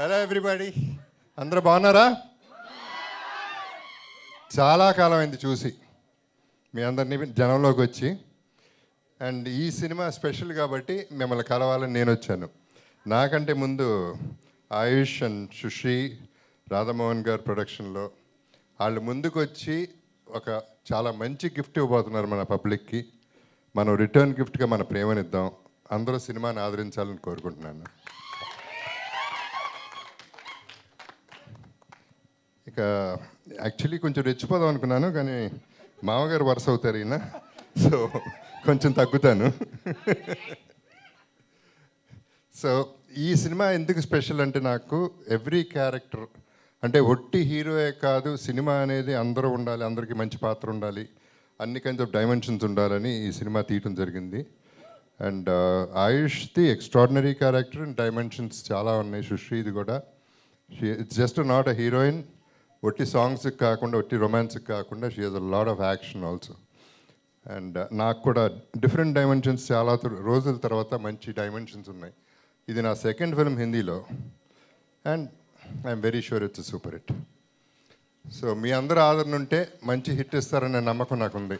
Hello everybody అందరూ బాగున్నారా? చాలా కాలం అయింది చూసి. మీ అందరినీ జనంలోకి వచ్చి. అండ్ ఈ సినిమా స్పెషల్ కాబట్టి మిమ్మల్ని కలవాలని నేను వచ్చాను. నాకంటే ముందు ఆయుష్ అండ్ సుశ్రీ రాధామోహన్ గారు ప్రొడక్షన్లో వాళ్ళు ముందుకు వచ్చి ఒక చాలా మంచి గిఫ్ట్ ఇవ్వబోతున్నారు మన పబ్లిక్కి. మనం రిటర్న్ గిఫ్ట్గా మన ప్రేమనిద్దాం. అందరూ సినిమాని ఆదరించాలని కోరుకుంటున్నాను. ఇక యాక్చువల్లీ కొంచెం రెచ్చిపోదాం అనుకున్నాను కానీ మామగారు వరుస అవుతారు ఈయన. సో కొంచెం తగ్గుతాను. సో ఈ సినిమా ఎందుకు స్పెషల్ అంటే నాకు ఎవ్రీ క్యారెక్టర్ అంటే ఒట్టి హీరోయే కాదు సినిమా అనేది అందరూ ఉండాలి అందరికీ మంచి పాత్ర ఉండాలి అన్ని కైండ్స్ ఆఫ్ డైమెన్షన్స్ ఉండాలని ఈ సినిమా తీయటం జరిగింది. అండ్ ఆయుష్ది ఎక్స్ట్రాడినరీ క్యారెక్టర్ అండ్ డైమెన్షన్స్ చాలా ఉన్నాయి సుశ్రీది కూడా. It's just not a heroine ఒట్టి సాంగ్స్కి కాకుండా ఒట్టి రొమాన్స్కి కాకుండా she has a lot of action also and నాకు కూడా డిఫరెంట్ డైమెన్షన్స్ చాలా రోజుల తర్వాత మంచి డైమెన్షన్స్ ఉన్నాయి. ఇది నా సెకండ్ ఫిల్మ్ హిందీలో. And I'm very sure it's super hit so మీ అందరు ఆదరణ ఉంటే మంచి హిట్ ఇస్తారనే నమ్మకం నాకుంది.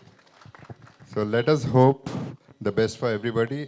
So let us hope the best for everybody